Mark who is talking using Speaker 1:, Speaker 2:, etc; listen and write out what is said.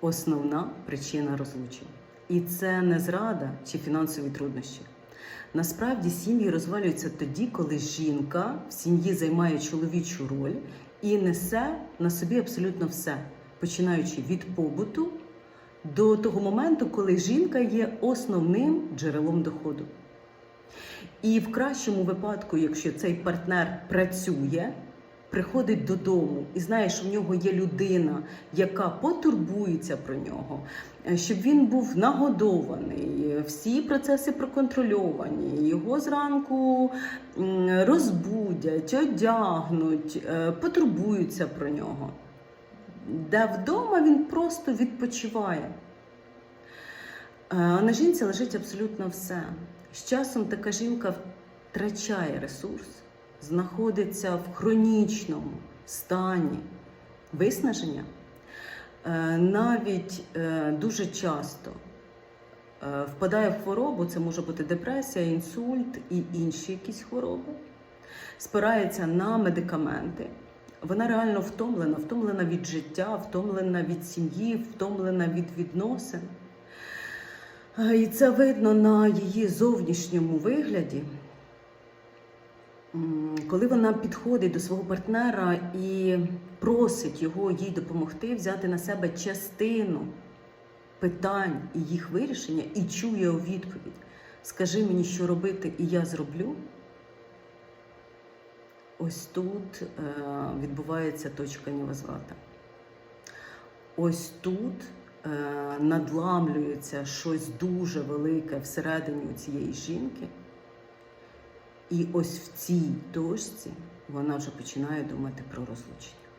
Speaker 1: основна причина розлучень. І це не зрада чи фінансові труднощі. Насправді сім'ї розвалюються тоді, коли жінка в сім'ї займає чоловічу роль і несе на собі абсолютно все, починаючи від побуту до того моменту, коли жінка є основним джерелом доходу. І в кращому випадку, якщо цей партнер працює, приходить додому і знає, що в нього є людина, яка потурбується про нього, е, щоб він був нагодований, всі процеси проконтрольовані, його зранку розбудять, одягнуть, е, потурбуються про нього. Де вдома він просто відпочиває. Е, на жінці лежить абсолютно все. З часом така жінка втрачає ресурс, знаходиться в хронічному стані виснаження. Е, Навіть е, дуже часто е, впадає в хворобу, це може бути депресія, інсульт і інші якісь хвороби, спирається на медикаменти. Вона реально втомлена, втомлена від життя, втомлена від сім'ї, втомлена від відносин. І це видно на її зовнішньому вигляді. Коли вона підходить до свого партнера і просить його їй допомогти взяти на себе частину питань і їх вирішення, і чує у відповідь: Скажи мені, що робити, і я зроблю. Ось тут е, відбувається точка невозврата. Ось тут е, надламлюється щось дуже велике всередині цієї жінки. І ось в цій дошці вона вже починає думати про розлучення.